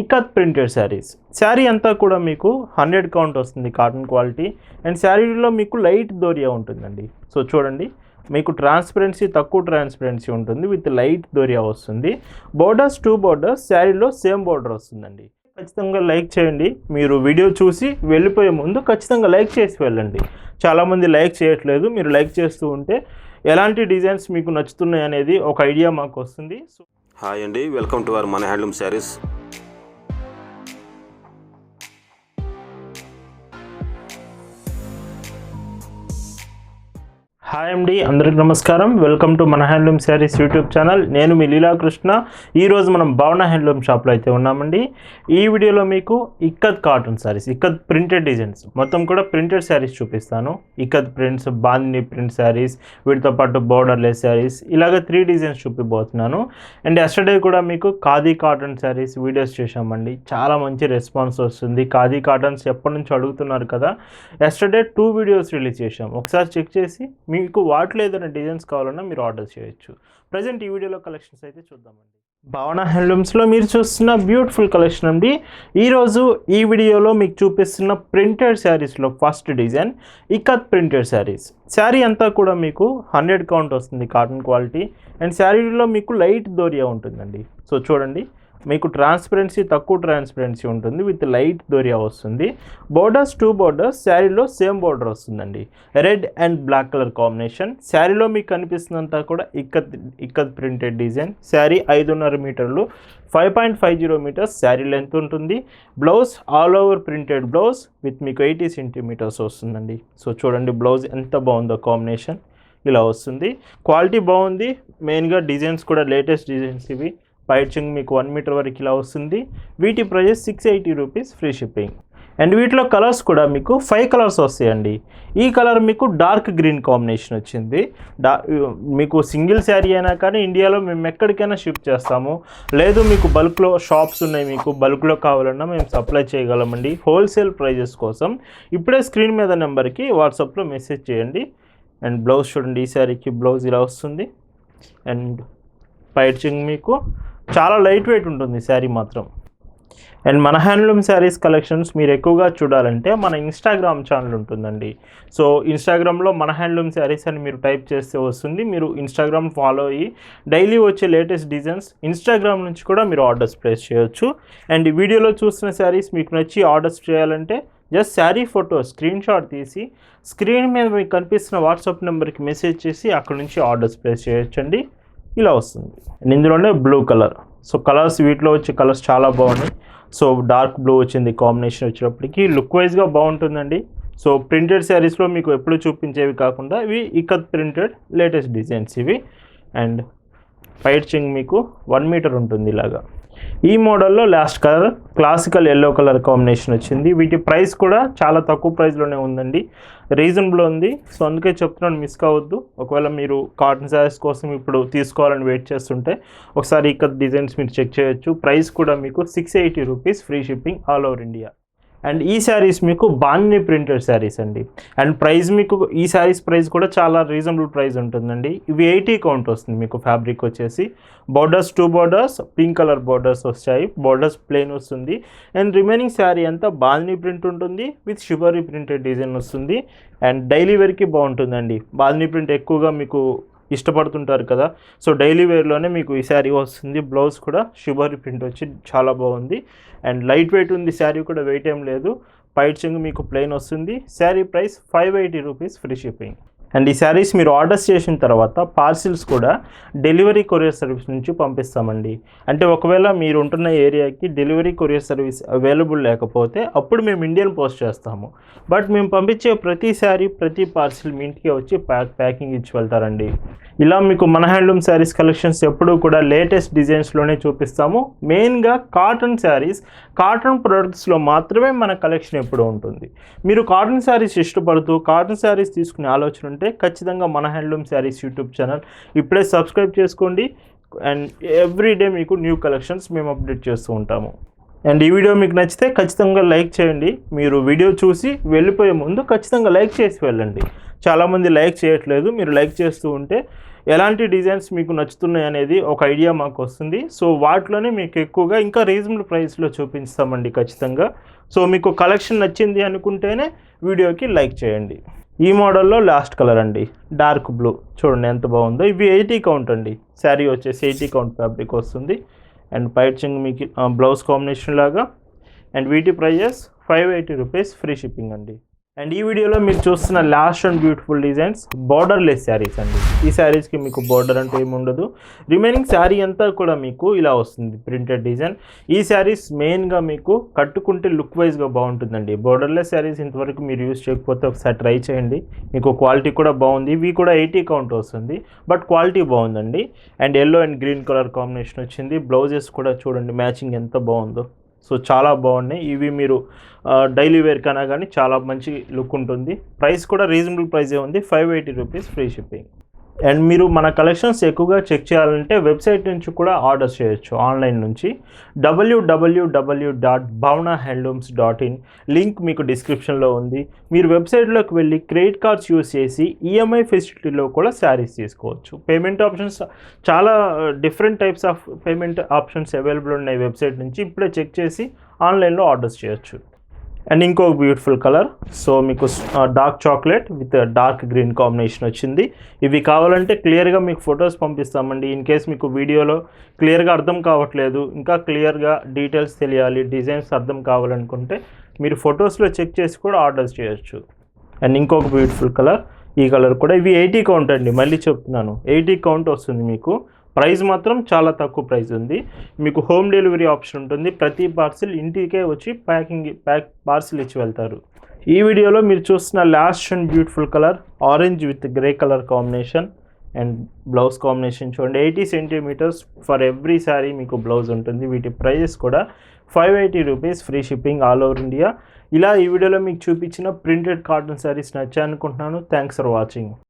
Ikat printed saris. Sari అంతా కూడా మీకు హండ్రెడ్ కౌంట్ వస్తుంది కాటన్ క్వాలిటీ. అండ్ శారీలో మీకు లైట్ దోరియా ఉంటుందండి. సో చూడండి మీకు ట్రాన్స్పరెన్సీ తక్కువ ట్రాన్స్పరెన్సీ ఉంటుంది. విత్ లైట్ దోరియా వస్తుంది. బోర్డర్స్ టూ బోర్డర్స్ శారీలో సేమ్ బోర్డర్ వస్తుందండి. ఖచ్చితంగా లైక్ చేయండి. మీరు వీడియో చూసి వెళ్ళిపోయే ముందు ఖచ్చితంగా లైక్ చేసి వెళ్ళండి. చాలామంది లైక్ చేయట్లేదు. మీరు లైక్ చేస్తూ ఉంటే ఎలాంటి డిజైన్స్ మీకు నచ్చుతున్నాయి అనేది ఒక ఐడియా మాకు వస్తుంది. సో హాయ్ అండి. వెల్కమ్ టు అవర్ మన హ్యాండ్లూమ్ శారీస్. హాయ్ అండి అందరికి నమస్కారం. వెల్కమ్ టు మన హ్యాండ్లూమ్ శారీస్ యూట్యూబ్ ఛానల్ నేను మీ లీలాకృష్ణ. ఈరోజు మనం భావన హ్యాండ్లూమ్ షాప్లో అయితే ఉన్నామండి. ఈ వీడియోలో మీకు ikat cotton sarees ikat printed designs మొత్తం కూడా ప్రింటెడ్ శారీస్ చూపిస్తాను. ఇక్కత్ ప్రింట్స్ బాందిని ప్రింట్ శారీస్ వీటితో పాటు బోర్డర్లెస్ శారీస్ ఇలాగ త్రీ డిజైన్స్ చూపిపోతున్నాను అండ్ ఎస్టర్డే కూడా మీకు ఖాదీ కాటన్ శారీస్ వీడియోస్ చేశామండి. చాలా మంచి రెస్పాన్స్ వస్తుంది. ఖాదీ కాటన్స్ ఎప్పటి నుంచి అడుగుతున్నారు కదా. ఎస్టర్డే టూ వీడియోస్ రిలీజ్ చేశాం. ఒకసారి చెక్ చేసి మీ మీకు వాటిలో ఏదైనా డిజైన్స్ కావాలన్నా మీరు ఆర్డర్ చేయొచ్చు. ప్రజెంట్ ఈ వీడియోలో కలెక్షన్స్ అయితే చూద్దామండి. భావన హ్యాండ్లూమ్స్లో మీరు చూస్తున్న బ్యూటిఫుల్ కలెక్షన్ అండి. ఈరోజు ఈ వీడియోలో మీకు చూపిస్తున్న ప్రింటెడ్ శారీస్లో first design ikat printed sarees. Saree అంతా కూడా మీకు హండ్రెడ్ కౌంట్ వస్తుంది కాటన్ క్వాలిటీ. అండ్ శారీలో మీకు లైట్ దోరియా ఉంటుందండి. సో చూడండి. మీకు ట్రాన్స్పరెన్సీ తక్కువ ట్రాన్స్పరెన్సీ ఉంటుంది విత్ లైట్ దొరియా వస్తుంది. బోర్డర్స్ టూ బోర్డర్స్ శారీలో సేమ్ బోర్డర్ వస్తుందండి. Red and black colour combination శారీలో మీకు కనిపిస్తుందంతా కూడా ఇక్కత్ ఇక్కత్ ప్రింటెడ్ డిజైన్ శారీ ఐదున్నర మీటర్లు five point five zero metres saree length ఉంటుంది. Blouse all over printed blouse with మీకు ఎయిటీ సెంటీమీటర్స్ వస్తుందండి. సో చూడండి బ్లౌజ్ ఎంత బాగుందో కాంబినేషన్ ఇలా వస్తుంది. క్వాలిటీ బాగుంది. మెయిన్గా డిజైన్స్ కూడా లేటెస్ట్ డిజైన్స్ ఇవి. పైచింగ్ మీకు వన్ మీటర్ వరకు ఇలా వస్తుంది. వీటి prices six eighty rupees free shipping and వీటిలో కలర్స్ కూడా మీకు ఫైవ్ కలర్స్ వస్తాయండి. ఈ కలర్ మీకు డార్క్ గ్రీన్ కాంబినేషన్ వచ్చింది. డా మీకు సింగిల్ శారీ అయినా కానీ ఇండియాలో మేము ఎక్కడికైనా షిప్ చేస్తాము. లేదు మీకు బల్క్లో షాప్స్ ఉన్నాయి మీకు బల్క్లో కావాలన్నా మేము సప్లై చేయగలమండి. హోల్సేల్ ప్రైజెస్ కోసం. ఇప్పుడే స్క్రీన్ మీద నెంబర్కి వాట్సాప్లో మెసేజ్ చేయండి. అండ్ బ్లౌజ్ చూడండి ఈ శారీకి బ్లౌజ్ ఇలా వస్తుంది. అండ్ పైచింగ్ మీకు చాలా లైట్ వెయిట్ ఉంటుంది శారీ మాత్రం. అండ్ మన హ్యాండ్లూమ్ శారీస్ కలెక్షన్స్ మీరు ఎక్కువగా చూడాలంటే మన ఇన్స్టాగ్రామ్ ఛానల్ ఉంటుందండి. సో ఇన్స్టాగ్రామ్లో మన హ్యాండ్లూమ్ శారీస్ అని మీరు టైప్ చేస్తే వస్తుంది. మీరు ఇన్స్టాగ్రామ్ ఫాలో అయ్యి డైలీ వచ్చే లేటెస్ట్ డిజైన్స్ ఇన్స్టాగ్రామ్ నుంచి కూడా మీరు ఆర్డర్స్ ప్లేస్ చేయొచ్చు. అండ్ వీడియోలో చూసిన శారీస్ మీకు నచ్చి ఆర్డర్స్ చేయాలంటే just sari photo screenshot తీసి స్క్రీన్ మీద మీకు కనిపిస్తున్న వాట్సాప్ నెంబర్కి మెసేజ్ చేసి అక్కడ నుంచి ఆర్డర్స్ ప్లేస్ చేయొచ్చండి. ఇలా వస్తుంది. అండ్ ఇందులోనే బ్లూ కలర్ సో కలర్స్ వీటిలో వచ్చే కలర్స్ చాలా బాగున్నాయి. సో డార్క్ బ్లూ వచ్చింది కాంబినేషన్ వచ్చేటప్పటికి లుక్ వైజ్గా బాగుంటుందండి. సో ప్రింటెడ్ శారీస్లో మీకు ఎప్పుడు చూపించేవి కాకుండా ఇవి ఇకత్ ప్రింటెడ్ లేటెస్ట్ డిజైన్స్ ఇవి. అండ్ పైచింగ్ మీకు వన్ మీటర్ ఉంటుంది ఇలాగా. ఈ మోడల్లో last colour classical yellow colour combination వచ్చింది. వీటి ప్రైస్ కూడా చాలా తక్కువ ప్రైస్లోనే ఉందండి. రీజనబుల్ ఉంది. సో అందుకే చెప్తున్నాను మిస్ కావద్దు. ఒకవేళ మీరు కాటన్ శారీస్ కోసం ఇప్పుడు తీసుకోవాలని వెయిట్ చేస్తుంటే ఒకసారి ఇక్కడ డిజైన్స్ మీరు చెక్ చేయొచ్చు. ప్రైస్ కూడా మీకు six eighty rupees free shipping all over India and ఈ శారీస్ మీకు బాన్ని ప్రింటెడ్ శారీస్ అండి. అండ్ ప్రైస్ మీకు ఈ శారీస్ ప్రైస్ కూడా చాలా రీజనబుల్ ప్రైస్ ఉంటుందండి. ఇవి ఎయిటీ కౌంట్ వస్తుంది మీకు ఫ్యాబ్రిక్ వచ్చేసి. Borders two borders pink colour borders వస్తాయి. బోర్డర్స్ ప్లెయిన్ వస్తుంది. అండ్ రిమైనింగ్ శారీ అంతా బాల్నీ ప్రింట్ ఉంటుంది. విత్ షుగరీ ప్రింటెడ్ డిజైన్ వస్తుంది. అండ్ డైలీ వేర్కి బాగుంటుందండి. బాల్నీ ప్రింట్ ఎక్కువగా మీకు ఇష్టపడుతుంటారు కదా. సో డైలీ వేర్లోనే మీకు ఈ శారీ వస్తుంది. బ్లౌజ్ కూడా షుగర్ ప్రింట్ వచ్చి చాలా బాగుంది. అండ్ లైట్ వెయిట్ ఉంది శారీ కూడా వెయిట్ ఏం లేదు. పైట్ చెంగు మీకు ప్లెయిన్ వస్తుంది. Saree price five eighty rupees free shipping. And ఈ శారీస్ మీరు ఆర్డర్స్ చేసిన తర్వాత పార్సిల్స్ కూడా డెలివరీ కొరియర్ సర్వీస్ నుంచి పంపిస్తామండి. అంటే ఒకవేళ మీరు ఉంటున్న ఏరియాకి డెలివరీ కొరియర్ సర్వీస్ అవైలబుల్ లేకపోతే అప్పుడు మేము ఇండియన్ పోస్ట్ చేస్తాము. బట్ మేము పంపించే ప్రతి శారీ ప్రతి పార్సిల్ మీ ఇంటికి వచ్చి ప్యాక్ ప్యాకింగ్ ఇచ్చి వెళ్తారండి. ఇలా మీకు మన హ్యాండ్లూమ్ శారీస్ కలెక్షన్స్ ఎప్పుడూ కూడా లేటెస్ట్ డిజైన్స్లోనే చూపిస్తాము. మెయిన్గా కాటన్ శారీస్ కాటన్ ప్రొడక్ట్స్లో మాత్రమే మన కలెక్షన్ ఎప్పుడూ ఉంటుంది. మీరు కాటన్ శారీస్ ఇష్టపడుతూ కాటన్ శారీస్ తీసుకునే ఆలోచన ఉంటే ఖచ్చితంగా మన హ్యాండ్లూమ్ శారీస్ యూట్యూబ్ ఛానల్. ఇప్పుడే సబ్స్క్రైబ్ చేసుకోండి. అండ్ ఎవ్రీడే మీకు న్యూ కలెక్షన్స్ మేము అప్డేట్ చేస్తూ ఉంటాము. అండ్ ఈ వీడియో మీకు నచ్చితే ఖచ్చితంగా లైక్ చేయండి. మీరు వీడియో చూసి వెళ్ళిపోయే ముందు ఖచ్చితంగా లైక్ చేసి వెళ్ళండి. చాలామంది లైక్ చేయట్లేదు. మీరు లైక్ చేస్తూ ఉంటే ఎలాంటి డిజైన్స్ మీకు నచ్చుతున్నాయి అనేది ఒక ఐడియా మాకు వస్తుంది. సో వాటిలోనే మీకు ఎక్కువగా ఇంకా రీజనబుల్ ప్రైస్లో చూపిస్తామండి ఖచ్చితంగా. సో మీకు కలెక్షన్ నచ్చింది అనుకుంటేనే వీడియోకి లైక్ చేయండి. ఈ మోడల్లో లాస్ట్ కలర్ అండి. Dark blue. చూడండి ఎంత బాగుందో. ఇవి ఎయిటీ కౌంట్ అండి. శారీ వచ్చేసి ఎయిటీ కౌంట్ ఫ్యాబ్రిక్ వస్తుంది. అండ్ పైచింగ్ మీకు బ్లౌజ్ కాంబినేషన్ లాగా. అండ్ వీటి prices five eighty rupees free shipping అండి. అండ్ ఈ వీడియోలో మీరు చూస్తున్న last and beautiful designs borderless sarees అండి. ఈ శారీస్కి మీకు బార్డర్ అంటే ఏమి ఉండదు. రిమైనింగ్ శారీ అంతా కూడా మీకు ఇలా వస్తుంది ప్రింటెడ్ డిజైన్ ఈ శారీస్ మెయిన్గా మీకు కట్టుకుంటే లుక్ వైజ్గా బాగుంటుందండి. బార్డర్లెస్ శారీస్ ఇంతవరకు మీరు యూజ్ చేయకపోతే ఒకసారి ట్రై చేయండి. మీకు క్వాలిటీ కూడా బాగుంది. ఇవి కూడా ఎయిటీ కౌంట్ వస్తుంది. బట్ క్వాలిటీ బాగుందండి. And yellow and green colour combination వచ్చింది. బ్లౌజెస్ కూడా చూడండి మ్యాచింగ్ ఎంత బాగుందో. సో చాలా బాగున్నాయి. ఇవి మీరు డైలీ వేర్ కన్నా కానీ చాలా మంచి లుక్ ఉంటుంది. ప్రైస్ కూడా రీజనబుల్ ప్రైజే ఉంది. Five eighty rupees free shipping. And మీరు మన కలెక్షన్స్ ఎక్కువగా చెక్ చేయాలంటే వెబ్సైట్ నుంచి కూడా ఆర్డర్ చేయొచ్చు ఆన్లైన్ నుంచి. W W W dot Bhavana handlooms dot in link మీకు డిస్క్రిప్షన్లో ఉంది మీరు వెబ్సైట్లోకి వెళ్ళి క్రెడిట్ కార్డ్స్ యూస్ చేసి ఈఎంఐ ఫెసిలిటీలో కూడా శారీస్ తీసుకోవచ్చు. పేమెంట్ ఆప్షన్స్ చాలా different types of payment options available ఉన్నాయి వెబ్సైట్ నుంచి. ఇప్పుడే చెక్ చేసి ఆన్లైన్లో ఆర్డర్స్ చేయొచ్చు. అండ్ ఇంకొక బ్యూటిఫుల్ కలర్ సో మీకు dark chocolate with dark green combination వచ్చింది. ఇవి కావాలంటే క్లియర్గా మీకు ఫొటోస్ పంపిస్తామండి. ఇన్ కేస్ మీకు వీడియోలో క్లియర్గా అర్థం కావట్లేదు ఇంకా క్లియర్గా డీటెయిల్స్ తెలియాలి డిజైన్స్ అర్థం కావాలనుకుంటే మీరు ఫొటోస్లో చెక్ చేసి కూడా ఆర్డర్స్ చేయొచ్చు. అండ్ ఇంకొక బ్యూటిఫుల్ కలర్ ఈ కలర్ కూడా. ఇవి ఎయిటీ కౌంట్ అండి మళ్ళీ చెప్తున్నాను. ఎయిటీ కౌంట్ వస్తుంది మీకు. ప్రైస్ మాత్రం చాలా తక్కువ ప్రైస్ ఉంది. మీకు హోమ్ డెలివరీ ఆప్షన్ ఉంటుంది. ప్రతి పార్సిల్ ఇంటికే వచ్చి ప్యాకింగ్ ప్యాక్ పార్సిల్ ఇచ్చి వెళ్తారు. ఈ వీడియోలో మీరు చూస్తున్న last and beautiful colour orange with grey colour combination. And blouse combination చూడండి eighty centimetres for every saree మీకు బ్లౌజ్ ఉంటుంది. వీటి ప్రైజెస్ కూడా five eighty rupees free shipping all over India. ఇలా ఈ వీడియోలో మీకు చూపించిన ప్రింటెడ్ కాటన్ శారీస్ నచ్చాయి అనుకుంటున్నాను థ్యాంక్స్ ఫర్ వాచింగ్.